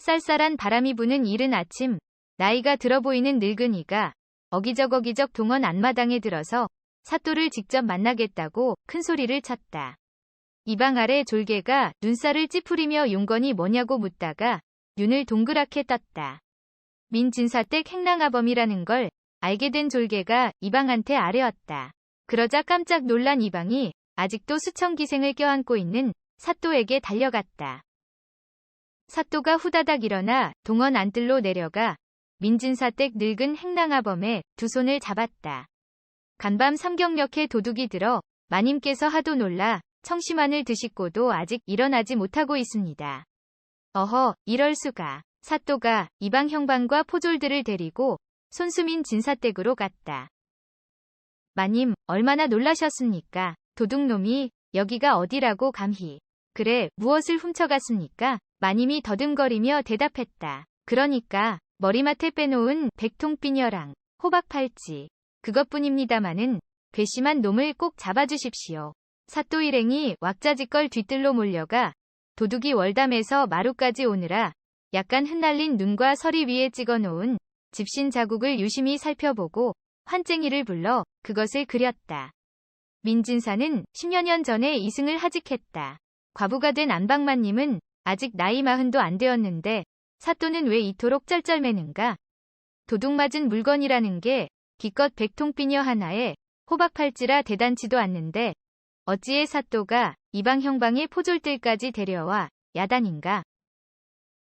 쌀쌀한 바람이 부는 이른 아침, 나이가 들어 보이는 늙은이가 어기적어기적 동원 안마당에 들어서 사또를 직접 만나겠다고 큰 소리를 쳤다. 이방 아래 졸개가 눈살을 찌푸리며 용건이 뭐냐고 묻다가 눈을 동그랗게 떴다. 민진사댁 행랑아범이라는 걸 알게 된 졸개가 이방한테 아뢰었다. 그러자 깜짝 놀란 이방이 아직도 수천 기생을 껴안고 있는 사또에게 달려갔다. 사또가 후다닥 일어나 동원 안뜰로 내려가 민진사댁 늙은 행랑아범의 두 손을 잡았다. 간밤 삼경역에 도둑이 들어 마님께서 하도 놀라 청심환을 드시고도 아직 일어나지 못하고 있습니다. 어허, 이럴 수가. 사또가 이방 형방과 포졸들을 데리고 손수민 진사댁으로 갔다. 마님, 얼마나 놀라셨습니까? 도둑놈이 여기가 어디라고 감히. 그래, 무엇을 훔쳐갔습니까? 마님이 더듬거리며 대답했다. 그러니까 머리맡에 빼놓은 백통비녀랑 호박팔찌. 그것뿐입니다마는 괘씸한 놈을 꼭 잡아주십시오. 사또 일행이 왁자지껄 뒤뜰로 몰려가 도둑이 월담에서 마루까지 오느라 약간 흩날린 눈과 서리 위에 찍어놓은 집신 자국을 유심히 살펴보고 환쟁이를 불러 그것을 그렸다. 민진사는 10여 년 전에 이승을 하직했다. 과부가 된 안방만님은 아직 나이 마흔도 안 되었는데 사또는 왜 이토록 쩔쩔매는가? 도둑 맞은 물건이라는 게 기껏 백통비녀 하나에 호박팔찌라 대단치도 않는데 어찌에 사또가 이방 형방의 포졸들까지 데려와 야단인가?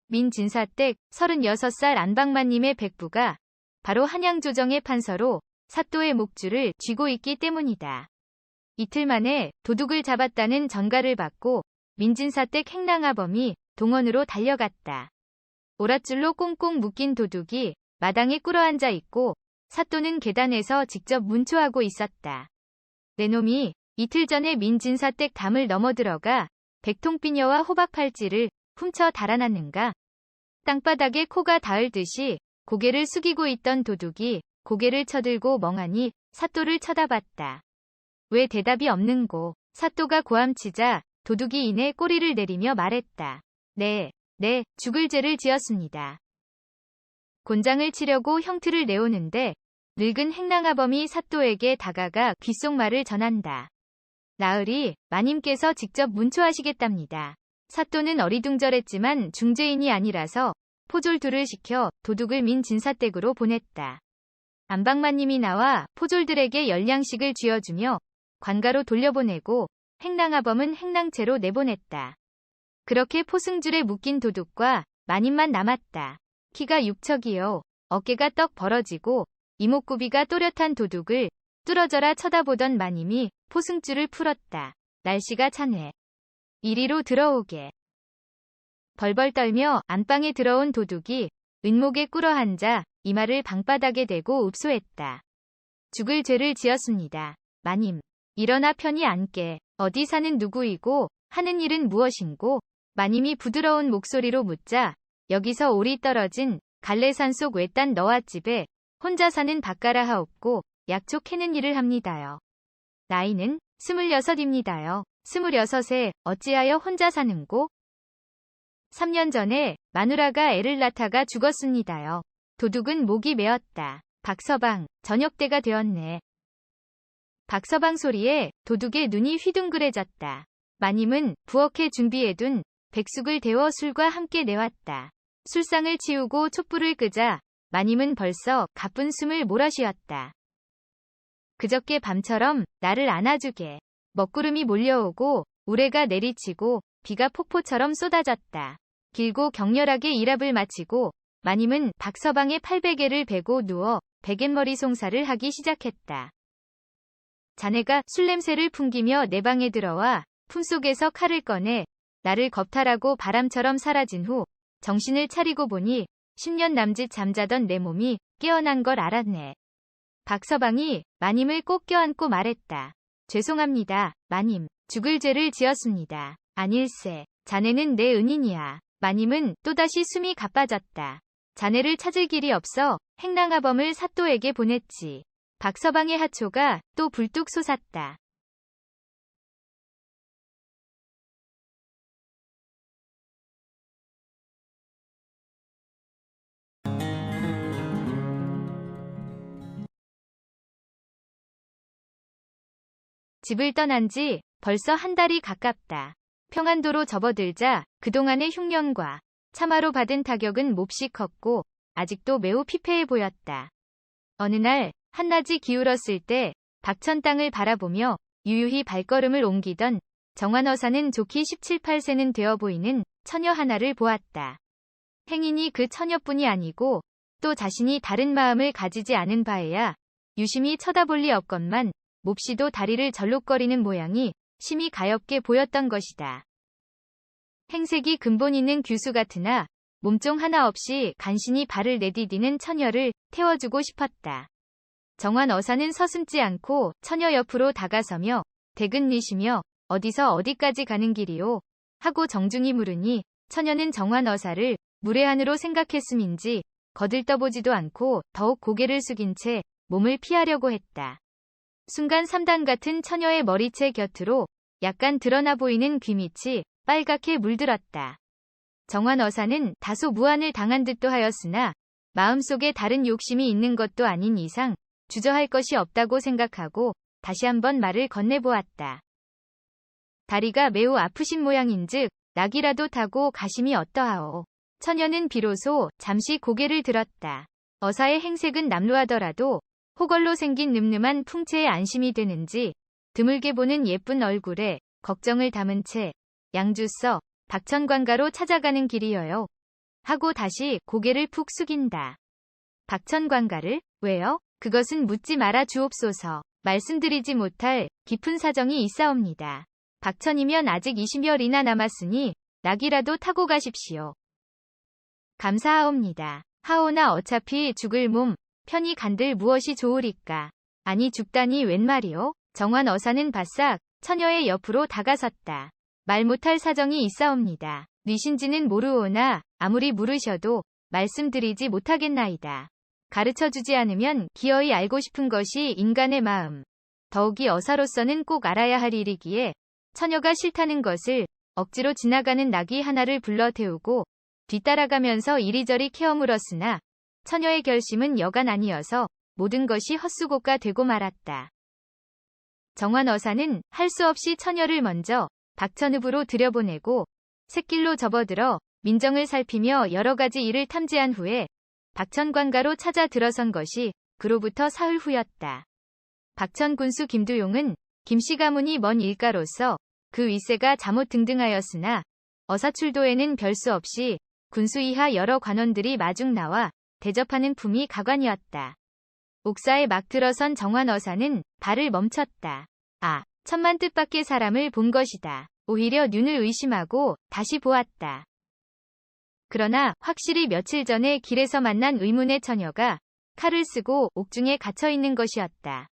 민진사댁 36살 안방만님의 백부가 바로 한양조정의 판서로 사또의 목줄을 쥐고 있기 때문이다. 이틀 만에 도둑을 잡았다는 전가를 받고 민진사댁 행랑아범이 동원으로 달려갔다. 오랏줄로 꽁꽁 묶인 도둑이 마당에 꿇어앉아 있고 사또는 계단에서 직접 문초하고 있었다. 내 놈이 이틀 전에 민진사댁 담을 넘어들어가 백통비녀와 호박팔찌를 훔쳐 달아났는가? 땅바닥에 코가 닿을 듯이 고개를 숙이고 있던 도둑이 고개를 쳐들고 멍하니 사또를 쳐다봤다. 왜 대답이 없는고? 사또가 고함치자 도둑이 이내 꼬리를 내리며 말했다. 네, 네, 죽을 죄를 지었습니다. 곤장을 치려고 형틀을 내오는데 늙은 행랑아범이 사또에게 다가가 귓속말을 전한다. 나으리, 마님께서 직접 문초하시겠답니다. 사또는 어리둥절했지만 중재인이 아니라서 포졸 둘을 시켜 도둑을 민 진사댁으로 보냈다. 안방마님이 나와 포졸들에게 열량식을 쥐어주며 관가로 돌려보내고 행랑아범은 행랑채로 내보냈다. 그렇게 포승줄에 묶인 도둑과 마님만 남았다. 키가 육척이요. 어깨가 떡 벌어지고 이목구비가 또렷한 도둑을 뚫어져라 쳐다보던 마님이 포승줄을 풀었다. 날씨가 차네. 이리로 들어오게. 벌벌 떨며 안방에 들어온 도둑이 은목에 꿇어앉아 이마를 방바닥에 대고 읍소했다. 죽을 죄를 지었습니다. 마님. 일어나 편히 앉게. 어디 사는 누구이고 하는 일은 무엇인고? 마님이 부드러운 목소리로 묻자 여기서 오리 떨어진 갈래산 속 외딴 너앗집에 혼자 사는 박가라 하옵고 약초 캐는 일을 합니다요. 나이는 스물여섯입니다요. 스물여섯에 어찌하여 혼자 사는고? 3년 전에 마누라가 애를 낳다가 죽었습니다요. 도둑은 목이 메었다. 박서방, 저녁 때가 되었네. 박서방 소리에 도둑의 눈이 휘둥그레졌다. 마님은 부엌에 준비해둔 백숙을 데워 술과 함께 내왔다. 술상을 치우고 촛불을 끄자 마님은 벌써 가쁜 숨을 몰아쉬었다. 그저께 밤처럼 나를 안아주게. 먹구름이 몰려오고 우레가 내리치고 비가 폭포처럼 쏟아졌다. 길고 격렬하게 일합을 마치고 마님은 박서방의 팔베개를 베고 누워 베갯머리 송사를 하기 시작했다. 자네가 술 냄새를 풍기며 내 방에 들어와 품속에서 칼을 꺼내 나를 겁탈하고 바람처럼 사라진 후 정신을 차리고 보니 10년 남짓 잠자던 내 몸이 깨어난 걸 알았네. 박서방이 마님을 꼭 껴안고 말했다. 죄송합니다, 마님. 죽을 죄를 지었습니다. 아닐세. 자네는 내 은인이야. 마님은 또다시 숨이 가빠졌다. 자네를 찾을 길이 없어 행랑아범을 사또에게 보냈지. 박서방의 하초가 또 불뚝 솟았다. 집을 떠난 지 벌써 한 달이 가깝다. 평안도로 접어들자 그동안의 흉년과 차마로 받은 타격은 몹시 컸고 아직도 매우 피폐해 보였다. 어느 날 한낮이 기울었을 때 박천 땅을 바라보며 유유히 발걸음을 옮기던 정환어사는 좋기 17, 8세는 되어 보이는 처녀 하나를 보았다. 행인이 그 처녀뿐이 아니고 또 자신이 다른 마음을 가지지 않은 바에야 유심히 쳐다볼 리 없건만 몹시도 다리를 절룩거리는 모양이 심히 가엽게 보였던 것이다. 행색이 근본 있는 규수 같으나 몸종 하나 없이 간신히 발을 내디디는 처녀를 태워주고 싶었다. 정환 어사는 서슴지 않고 처녀 옆으로 다가서며 대근미시며 어디서 어디까지 가는 길이오 하고 정중히 물으니 처녀는 정환 어사를 무례한으로 생각했음인지 거들떠보지도 않고 더욱 고개를 숙인 채 몸을 피하려고 했다. 순간 삼단 같은 처녀의 머리채 곁으로 약간 드러나 보이는 귀밑이 빨갛게 물들었다. 정환 어사는 다소 무안을 당한 듯도 하였으나 마음속에 다른 욕심이 있는 것도 아닌 이상 주저할 것이 없다고 생각하고 다시 한번 말을 건네보았다. 다리가 매우 아프신 모양인즉 낙이라도 타고 가심이 어떠하오. 처녀는 비로소 잠시 고개를 들었다. 어사의 행색은 남루하더라도 호걸로 생긴 늠름한 풍채에 안심이 드는지 드물게 보는 예쁜 얼굴에 걱정을 담은 채 양주서 박천관가로 찾아가는 길이여요. 하고 다시 고개를 푹 숙인다. 박천관가를 왜요? 그것은 묻지 말아 주옵소서. 말씀드리지 못할 깊은 사정이 있사옵니다. 박천이면 아직 20여리나 남았으니 낙이라도 타고 가십시오. 감사하옵니다. 하오나 어차피 죽을 몸 편히 간들 무엇이 좋으리까. 아니 죽다니 웬 말이오? 정환 어사는 바싹 처녀의 옆으로 다가섰다. 말 못할 사정이 있사옵니다. 뉘신지는 모르오나 아무리 물으셔도 말씀드리지 못하겠나이다. 가르쳐 주지 않으면 기어이 알고 싶은 것이 인간의 마음. 더욱이 어사로서는 꼭 알아야 할 일이기에 처녀가 싫다는 것을 억지로 지나가는 낙이 하나를 불러 태우고 뒤따라가면서 이리저리 케어 물었으나 처녀의 결심은 여간 아니어서 모든 것이 헛수고가 되고 말았다. 정환 어사는 할 수 없이 처녀를 먼저 박천읍으로 들여보내고 샛길로 접어들어 민정을 살피며 여러 가지 일을 탐지한 후에 박천관가로 찾아 들어선 것이 그로부터 사흘 후였다. 박천 군수 김두용은 김씨 가문이 먼 일가로서 그 윗세가 잠옷 등등하였으나 어사출도에는 별수 없이 군수 이하 여러 관원들이 마중 나와 대접하는 품이 가관이었다. 옥사에 막 들어선 정환 어사는 발을 멈췄다. 아, 천만 뜻밖의 사람을 본 것이다. 오히려 눈을 의심하고 다시 보았다. 그러나 확실히 며칠 전에 길에서 만난 의문의 처녀가 칼을 쓰고 옥중에 갇혀 있는 것이었다.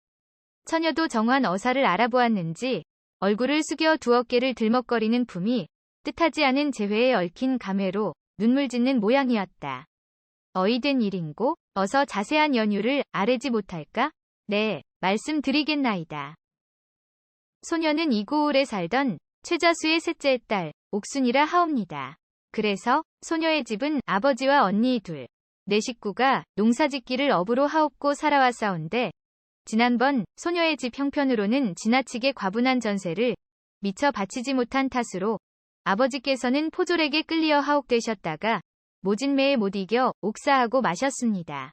처녀도 정환 어사를 알아보았는지 얼굴을 숙여 두 어깨를 들먹거리는 품이 뜻하지 않은 재회에 얽힌 감회로 눈물 짓는 모양이었다. 어이된 일인고 어서 자세한 연유를 아뢰지 못할까? 네, 말씀드리겠나이다. 소녀는 이고을에 살던 최자수의 셋째 딸 옥순이라 하옵니다. 그래서 소녀의 집은 아버지와 언니 둘, 네 식구가 농사짓기를 업으로 하옵고 살아왔사온데 지난번 소녀의 집 형편으로는 지나치게 과분한 전세를 미처 바치지 못한 탓으로 아버지께서는 포졸에게 끌리어 하옥되셨다가 모진매에 못 이겨 옥사하고 마셨습니다.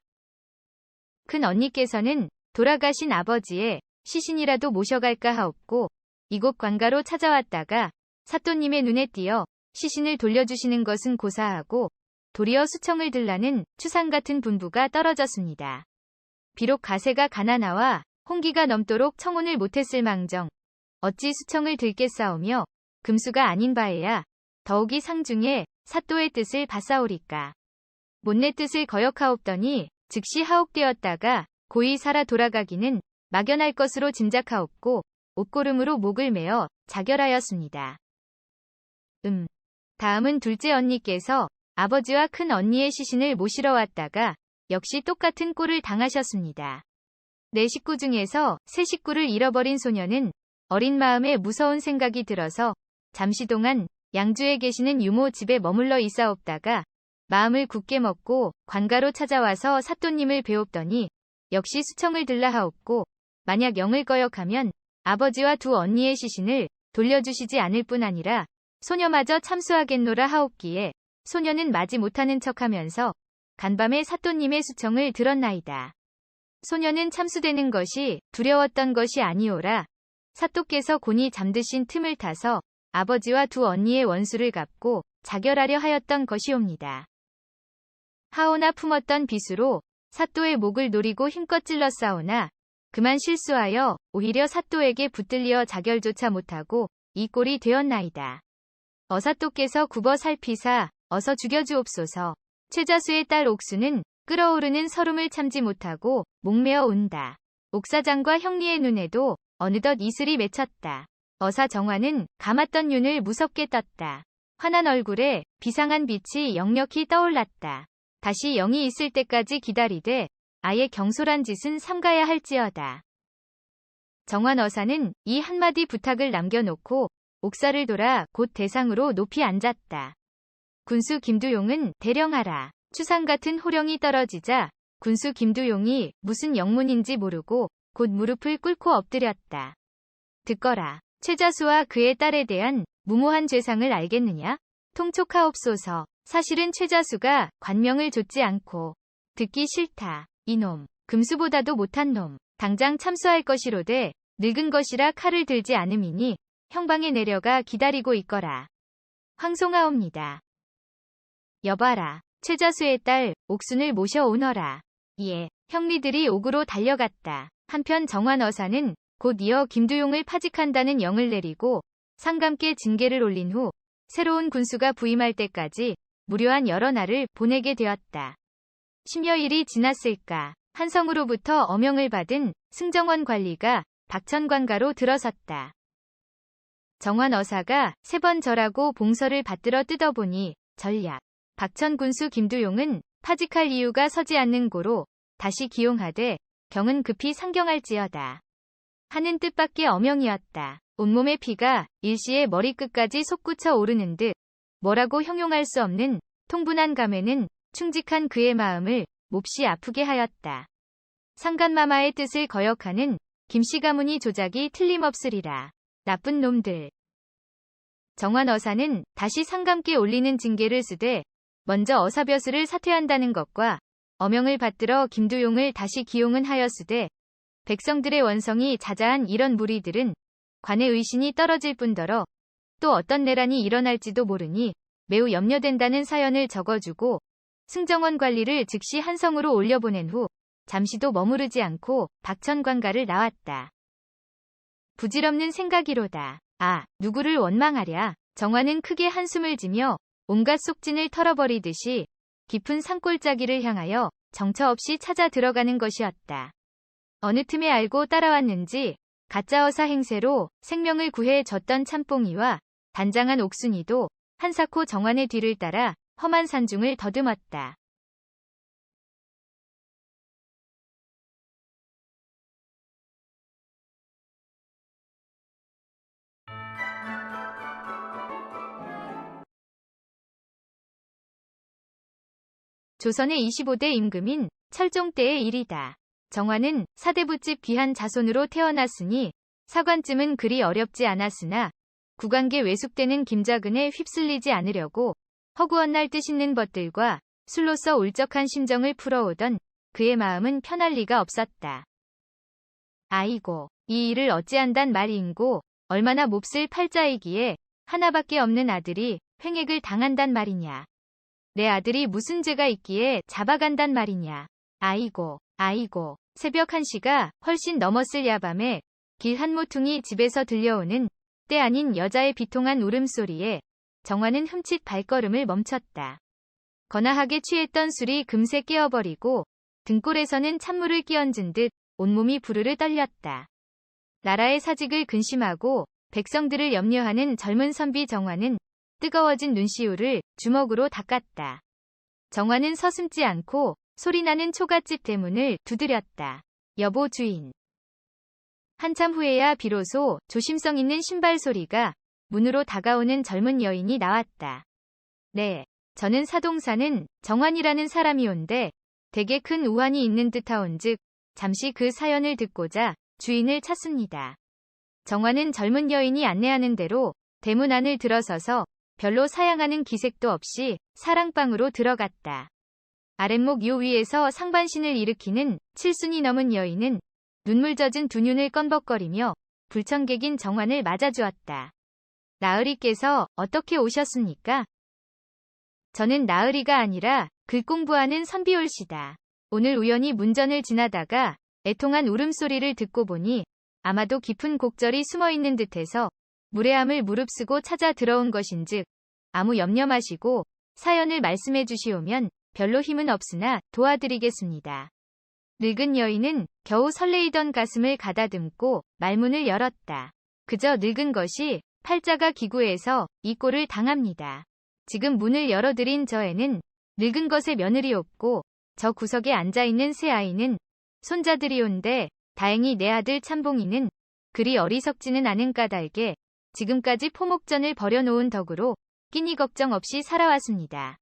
큰 언니께서는 돌아가신 아버지의 시신이라도 모셔갈까 하옵고 이곳 관가로 찾아왔다가 사또님의 눈에 띄어 시신을 돌려주시는 것은 고사하고 도리어 수청을 들라는 추상 같은 분부가 떨어졌습니다. 비록 가세가 가난하와 홍기가 넘도록 청혼을 못했을 망정 어찌 수청을 들겠사오며 금수가 아닌 바에야 더욱이 상중에 사또의 뜻을 받사오리까. 못내 뜻을 거역하옵더니 즉시 하옥되었다가 고이 살아 돌아가기는 막연할 것으로 짐작하옵고 옷고름으로 목을 메어 자결하였습니다. 음. 다음은 둘째 언니께서 아버지와 큰 언니의 시신을 모시러 왔다가 역시 똑같은 꼴을 당하셨습니다. 네 식구 중에서 세 식구를 잃어버린 소녀는 어린 마음에 무서운 생각이 들어서 잠시 동안 양주에 계시는 유모 집에 머물러 있사옵다가 마음을 굳게 먹고 관가로 찾아와서 사또님을 배웁더니 역시 수청을 들라 하옵고 만약 영을 거역하면 아버지와 두 언니의 시신을 돌려주시지 않을 뿐 아니라 소녀마저 참수하겠노라 하옵기에 소녀는 마지 못하는 척하면서 간밤에 사또님의 수청을 들었나이다. 소녀는 참수되는 것이 두려웠던 것이 아니오라. 사또께서 곤히 잠드신 틈을 타서 아버지와 두 언니의 원수를 갚고 자결하려 하였던 것이옵니다. 하오나 품었던 빗으로 사또의 목을 노리고 힘껏 찔러 싸우나 그만 실수하여 오히려 사또에게 붙들려 자결조차 못하고 이 꼴이 되었나이다. 어사또께서 굽어 살피사 어서 죽여주옵소서. 최자수의 딸 옥수는 끓어오르는 서름을 참지 못하고 목매어 운다. 옥사장과 형리의 눈에도 어느덧 이슬이 맺혔다. 어사 정화는 감았던 눈을 무섭게 떴다. 환한 얼굴에 비상한 빛이 역력히 떠올랐다. 다시 영이 있을 때까지 기다리되 아예 경솔한 짓은 삼가야 할지어다. 정환 어사는 이 한마디 부탁을 남겨놓고 옥사를 돌아 곧 대상으로 높이 앉았다. 군수 김두용은 대령하라. 추상 같은 호령이 떨어지자 군수 김두용이 무슨 영문인지 모르고 곧 무릎을 꿇고 엎드렸다. 듣거라. 최자수와 그의 딸에 대한 무모한 죄상을 알겠느냐? 통촉하옵소서. 사실은 최자수가 관명을 줬지 않고 듣기 싫다. 이놈. 금수보다도 못한 놈. 당장 참수할 것이로되 늙은 것이라 칼을 들지 않음이니 형방에 내려가 기다리고 있거라. 황송하옵니다. 여봐라. 최자수의 딸 옥순을 모셔오너라. 이에 형리들이 옥으로 달려갔다. 한편 정환 어사는 곧 이어 김두용을 파직한다는 영을 내리고 상감께 징계를 올린 후 새로운 군수가 부임할 때까지 무료한 여러 날을 보내게 되었다. 심여일이 지났을까 한성으로부터 어명을 받은 승정원 관리가 박천관가로 들어섰다. 정환 어사가 세 번 절하고 봉서를 받들어 뜯어보니 전략. 박천 군수 김두용은 파직할 이유가 서지 않는 고로 다시 기용하되 경은 급히 상경할지어다. 하는 뜻밖의 어명이었다. 온몸의 피가 일시에 머리끝까지 솟구쳐 오르는 듯 뭐라고 형용할 수 없는 통분한 감에는 충직한 그의 마음을 몹시 아프게 하였다. 상간마마의 뜻을 거역하는 김씨 가문이 조작이 틀림없으리라. 나쁜 놈들. 정환 어사는 다시 상감께 올리는 징계를 쓰되 먼저 어사벼슬을 사퇴한다는 것과 어명을 받들어 김두용을 다시 기용은 하였으되 백성들의 원성이 자자한 이런 무리들은 관의 의신이 떨어질 뿐더러 또 어떤 내란이 일어날지도 모르니 매우 염려된다는 사연을 적어주고 승정원 관리를 즉시 한성으로 올려보낸 후 잠시도 머무르지 않고 박천 관가를 나왔다. 부질없는 생각이로다. 아, 누구를 원망하랴. 정화는 크게 한숨을 지며 온갖 속진을 털어버리듯이 깊은 산골짜기를 향하여 정처 없이 찾아 들어가는 것이었다. 어느 틈에 알고 따라왔는지 가짜어사 행세로 생명을 구해 졌던 참뽕이와 단장한 옥순이도 한사코 정환의 뒤를 따라 험한 산중을 더듬었다. 조선의 25대 임금인 철종 때의 일이다. 정화는 사대부집 귀한 자손으로 태어났으니 사관쯤은 그리 어렵지 않았으나 국왕계 외숙되는 김자근에 휩쓸리지 않으려고 허구한 날 뜻 있는 것들과 술로서 울적한 심정을 풀어오던 그의 마음은 편할 리가 없었다. 아이고, 이 일을 어찌한단 말인고 얼마나 몹쓸 팔자이기에 하나밖에 없는 아들이 횡액을 당한단 말이냐. 내 아들이 무슨 죄가 있기에 잡아간단 말이냐. 아이고, 아이고, 새벽 1시가 훨씬 넘었을 야밤에 길 한 모퉁이 집에서 들려오는 때 아닌 여자의 비통한 울음소리에 정화는 흠칫 발걸음을 멈췄다. 거나하게 취했던 술이 금세 깨어버리고 등골에서는 찬물을 끼얹은 듯 온몸이 부르르 떨렸다. 나라의 사직을 근심하고 백성들을 염려하는 젊은 선비 정화는 뜨거워진 눈시울을 주먹으로 닦았다. 정화는 서슴지 않고 소리나는 초가집 대문을 두드렸다. 여보 주인. 한참 후에야 비로소 조심성 있는 신발 소리가 문으로 다가오는 젊은 여인이 나왔다. 네, 저는 사동사는 정환이라는 사람이 온데 되게 큰 우환이 있는 듯하온즉 잠시 그 사연을 듣고자 주인을 찾습니다. 정화는 젊은 여인이 안내하는 대로 대문 안을 들어서서 별로 사양하는 기색도 없이 사랑방으로 들어갔다. 아랫목 요 위에서 상반신을 일으키는 칠순이 넘은 여인은 눈물 젖은 두 눈을 껌벅거리며 불청객인 정환을 맞아주었다. 나으리께서 어떻게 오셨습니까? 저는 나으리가 아니라 글 공부하는 선비올시다. 오늘 우연히 문전을 지나다가 애통한 울음소리를 듣고 보니 아마도 깊은 곡절이 숨어있는 듯해서 무례함을 무릅쓰고 찾아 들어온 것인즉 아무 염려 마시고 사연을 말씀해 주시오면 별로 힘은 없으나 도와드리겠습니다. 늙은 여인은 겨우 설레이던 가슴을 가다듬고 말문을 열었다. 그저 늙은 것이 팔자가 기구해서 이 꼴을 당합니다. 지금 문을 열어드린 저에는 늙은 것의 며느리 없고 저 구석에 앉아있는 새 아이는 손자들이 온데 다행히 내 아들 참봉이는 그리 어리석지는 않은 까닭에 지금까지 포목전을 벌여놓은 덕으로 끼니 걱정 없이 살아왔습니다.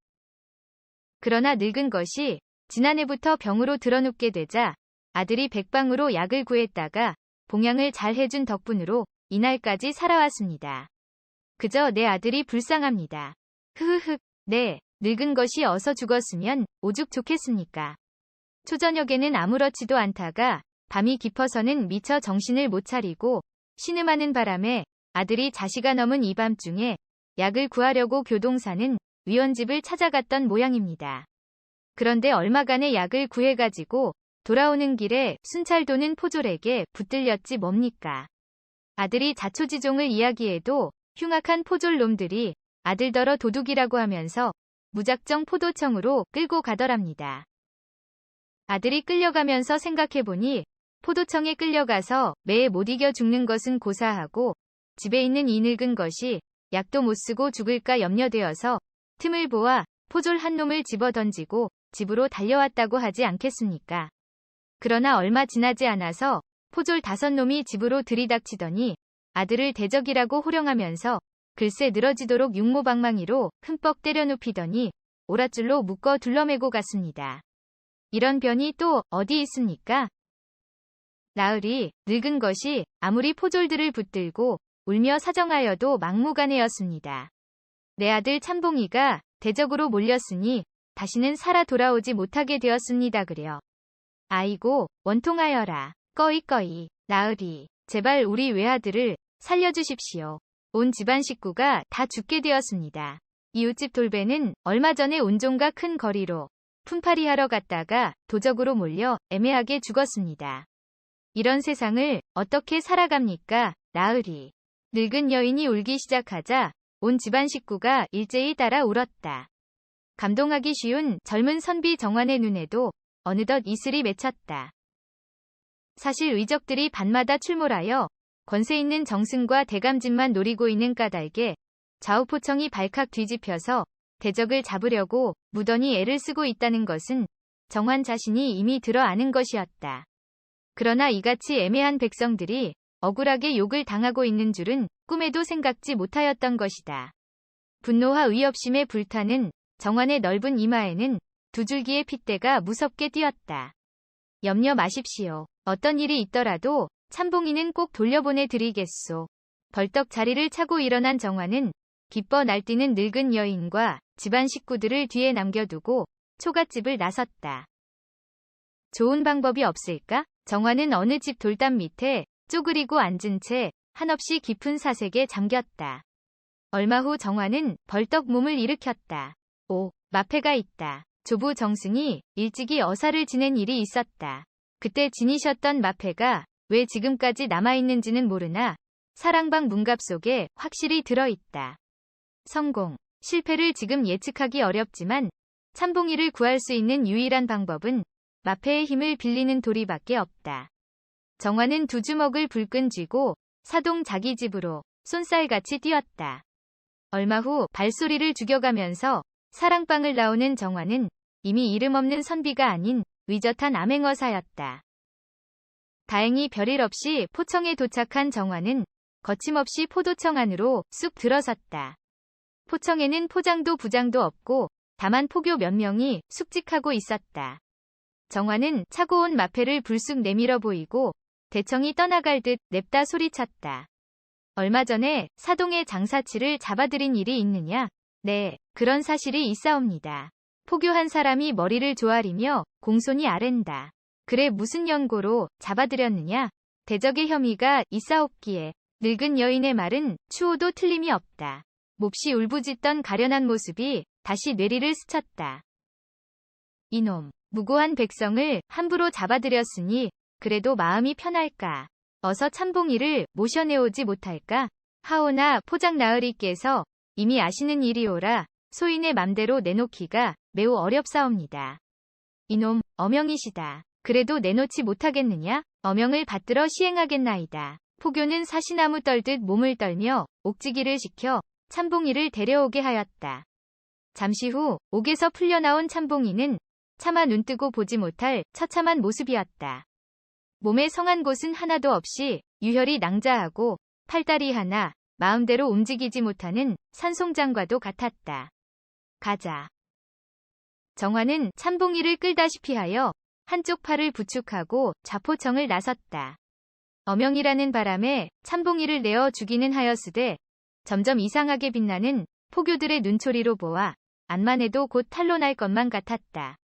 그러나 늙은 것이 지난해부터 병으로 들어눕게 되자 아들이 백방으로 약을 구했다가 봉양을 잘 해준 덕분으로 이날까지 살아왔습니다. 그저 내 아들이 불쌍합니다. 흐흐흐, 네, 늙은 것이 어서 죽었으면 오죽 좋겠습니까. 초저녁에는 아무렇지도 않다가 밤이 깊어서는 미처 정신을 못 차리고 신음하는 바람에 아들이 자시가 넘은 이 밤중에 약을 구하려고 교동사는 위원집을 찾아갔던 모양입니다. 그런데 얼마간의 약을 구해가지고 돌아오는 길에 순찰 도는 포졸에게 붙들렸지 뭡니까. 아들이 자초지종을 이야기해도 흉악한 포졸 놈들이 아들더러 도둑이라고 하면서 무작정 포도청으로 끌고 가더랍니다. 아들이 끌려가면서 생각해보니 포도청에 끌려가서 매에 못 이겨 죽는 것은 고사하고 집에 있는 이 늙은 것이 약도 못 쓰고 죽을까 염려되어서 틈을 보아 포졸 한 놈을 집어 던지고 집으로 달려왔다고 하지 않겠습니까? 그러나 얼마 지나지 않아서 포졸 다섯 놈이 집으로 들이닥치더니 아들을 대적이라고 호령하면서 글쎄 늘어지도록 육모방망이로 흠뻑 때려 눕히더니 오랏줄로 묶어 둘러매고 갔습니다. 이런 변이 또 어디 있습니까? 나으리 늙은 것이 아무리 포졸들을 붙들고 울며 사정하여도 막무가내였습니다. 내 아들 참봉이가 대적으로 몰렸으니 다시는 살아 돌아오지 못하게 되었습니다 그려. 아이고 원통하여라 꺼이꺼이 나으리 제발 우리 외아들을 살려주십시오. 온 집안 식구가 다 죽게 되었습니다. 이웃집 돌배는 얼마 전에 온종과 큰 거리로 품팔이 하러 갔다가 도적으로 몰려 애매하게 죽었습니다. 이런 세상을 어떻게 살아갑니까? 나으리. 늙은 여인이 울기 시작하자 온 집안 식구가 일제히 따라 울었다. 감동하기 쉬운 젊은 선비 정환의 눈에도 어느덧 이슬이 맺혔다. 사실 의적들이 밤마다 출몰하여 권세 있는 정승과 대감진만 노리고 있는 까닭에 좌우포청이 발칵 뒤집혀서 대적을 잡으려고 무던히 애를 쓰고 있다는 것은 정환 자신이 이미 들어 아는 것이었다. 그러나 이같이 애매한 백성들이 억울하게 욕을 당하고 있는 줄은 꿈에도 생각지 못하였던 것이다. 분노와 의협심에 불타는 정환의 넓은 이마에는 두 줄기의 핏대가 무섭게 뛰었다. 염려 마십시오. 어떤 일이 있더라도 참봉이는 꼭 돌려보내 드리겠소. 벌떡 자리를 차고 일어난 정환은 기뻐 날뛰는 늙은 여인과 집안 식구들을 뒤에 남겨두고 초가집을 나섰다. 좋은 방법이 없을까? 정환은 어느 집 돌담 밑에 쪼그리고 앉은 채 한없이 깊은 사색에 잠겼다. 얼마 후 정환은 벌떡 몸을 일으켰다. 오, 마패가 있다. 조부 정승이 일찍이 어사를 지낸 일이 있었다. 그때 지니셨던 마패가 왜 지금까지 남아있는지는 모르나 사랑방 문갑 속에 확실히 들어있다. 성공, 실패를 지금 예측하기 어렵지만 참봉이를 구할 수 있는 유일한 방법은 마패의 힘을 빌리는 도리밖에 없다. 정화는 두 주먹을 불끈 쥐고 사동 자기 집으로 쏜살같이 뛰었다. 얼마 후 발소리를 죽여가면서 사랑방을 나오는 정화는 이미 이름 없는 선비가 아닌 위젓한 암행어사였다. 다행히 별일 없이 포청에 도착한 정화는 거침없이 포도청 안으로 쑥 들어섰다. 포청에는 포장도 부장도 없고 다만 포교 몇 명이 숙직하고 있었다. 정화는 차고 온 마패를 불쑥 내밀어 보이고 대청이 떠나갈 듯 냅다 소리쳤다. 얼마 전에 사동의 장사치를 잡아들인 일이 있느냐? 네, 그런 사실이 있사옵니다. 포교한 사람이 머리를 조아리며 공손히 아랜다. 그래 무슨 연고로 잡아들였느냐? 대적의 혐의가 있사옵기에 늙은 여인의 말은 추호도 틀림이 없다. 몹시 울부짖던 가련한 모습이 다시 뇌리를 스쳤다. 이놈, 무고한 백성을 함부로 잡아들였으니 그래도 마음이 편할까. 어서 참봉이를 모셔내오지 못할까? 하오나 포장 나으리께서 이미 아시는 일이오라 소인의 맘대로 내놓기가 매우 어렵사옵니다. 이놈, 어명이시다. 그래도 내놓지 못하겠느냐? 어명을 받들어 시행하겠나이다. 포교는 사시나무 떨듯 몸을 떨며 옥지기를 시켜 참봉이를 데려오게 하였다. 잠시 후 옥에서 풀려나온 참봉이는 차마 눈뜨고 보지 못할 처참한 모습이었다. 몸에 성한 곳은 하나도 없이 유혈이 낭자하고 팔다리 하나 마음대로 움직이지 못하는 산송장과도 같았다. 가자. 정화는 참봉이를 끌다시피 하여 한쪽 팔을 부축하고 좌포청을 나섰다. 어명이라는 바람에 참봉이를 내어 죽이는 하였으되 점점 이상하게 빛나는 포교들의 눈초리로 보아 안만 해도 곧 탈로 날 것만 같았다.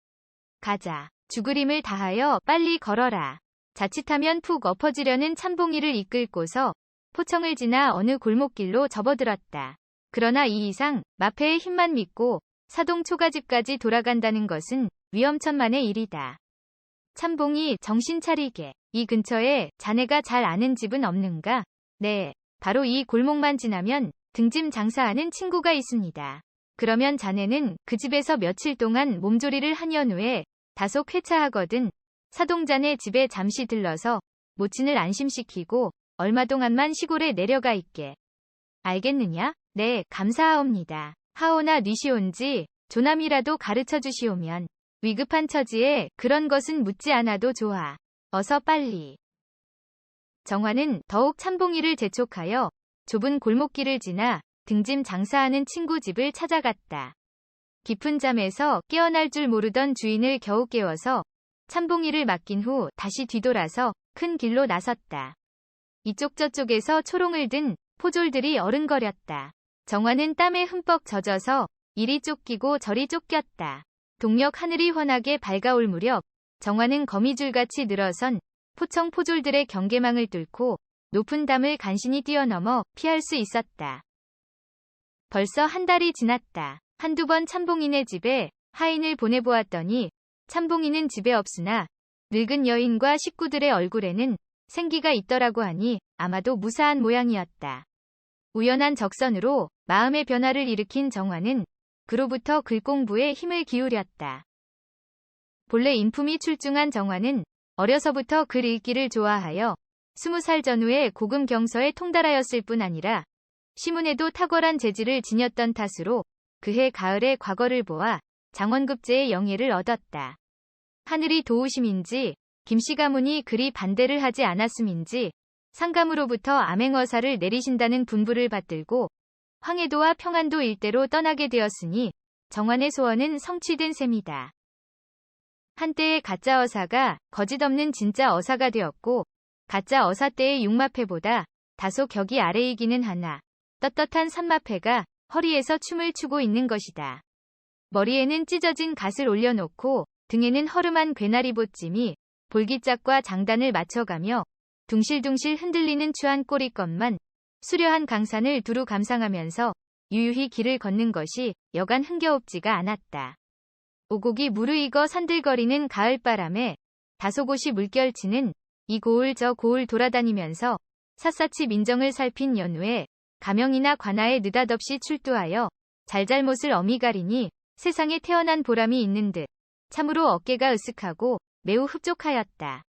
가자. 죽을 힘을 다하여 빨리 걸어라. 자칫하면 푹 엎어지려는 참봉이를 이끌고서 포청을 지나 어느 골목길로 접어들었다. 그러나 이 이상 마패의 힘만 믿고 사동 초가집까지 돌아간다는 것은 위험천만의 일이다. 참봉이 정신 차리게 이 근처에 자네가 잘 아는 집은 없는가? 네, 바로 이 골목만 지나면 등짐 장사하는 친구가 있습니다. 그러면 자네는 그 집에서 며칠 동안 몸조리를 한 연후에 다소 쾌차하거든 사동자네 집에 잠시 들러서 모친을 안심시키고 얼마 동안만 시골에 내려가 있게. 알겠느냐? 네, 감사하옵니다. 하오나 뉘시온지 조남이라도 가르쳐 주시오면 위급한 처지에 그런 것은 묻지 않아도 좋아. 어서 빨리. 정화는 더욱 참봉이를 재촉하여 좁은 골목길을 지나 등짐 장사하는 친구 집을 찾아갔다. 깊은 잠에서 깨어날 줄 모르던 주인을 겨우 깨워서 참봉이를 맡긴 후 다시 뒤돌아서 큰 길로 나섰다. 이쪽 저쪽에서 초롱을 든 포졸들이 어른거렸다. 정화는 땀에 흠뻑 젖어서 이리 쫓기고 저리 쫓겼다. 동력 하늘이 환하게 밝아올 무렵 정화는 거미줄같이 늘어선 포청 포졸들의 경계망을 뚫고 높은 담을 간신히 뛰어넘어 피할 수 있었다. 벌써 한 달이 지났다. 한두 번 참봉인의 집에 하인을 보내보았더니 참봉이는 집에 없으나 늙은 여인과 식구들의 얼굴에는 생기가 있더라고 하니 아마도 무사한 모양이었다. 우연한 적선으로 마음의 변화를 일으킨 정화는 그로부터 글공부에 힘을 기울였다. 본래 인품이 출중한 정화는 어려서부터 글 읽기를 좋아하여 스무 살 전후에 고금 경서에 통달하였을 뿐 아니라 시문에도 탁월한 재질을 지녔던 탓으로 그해 가을에 과거를 보아 장원급제의 영예를 얻었다. 하늘이 도우심인지 김씨 가문이 그리 반대를 하지 않았음인지 상감으로부터 암행어사를 내리신다는 분부를 받들고 황해도와 평안도 일대로 떠나게 되었으니 정환의 소원은 성취된 셈이다. 한때의 가짜 어사가 거짓 없는 진짜 어사가 되었고 가짜 어사 때의 육마패보다 다소 격이 아래이기는 하나 떳떳한 산마패가 허리에서 춤을 추고 있는 것이다. 머리에는 찢어진 갓을 올려놓고 등에는 허름한 괴나리 보찜이 볼기짝과 장단을 맞춰가며 둥실둥실 흔들리는 추한 꼬리것만 수려한 강산을 두루 감상하면서 유유히 길을 걷는 것이 여간 흥겨웁지가 않았다. 오곡이 무르익어 산들거리는 가을바람에 다소곳이 물결치는 이 고을 저 고을 돌아다니면서 샅샅이 민정을 살핀 연후에 가명이나 관아에 느닷없이 출두하여 잘잘못을 어미 가리니 세상에 태어난 보람이 있는 듯 참으로 어깨가 으쓱하고 매우 흡족하였다.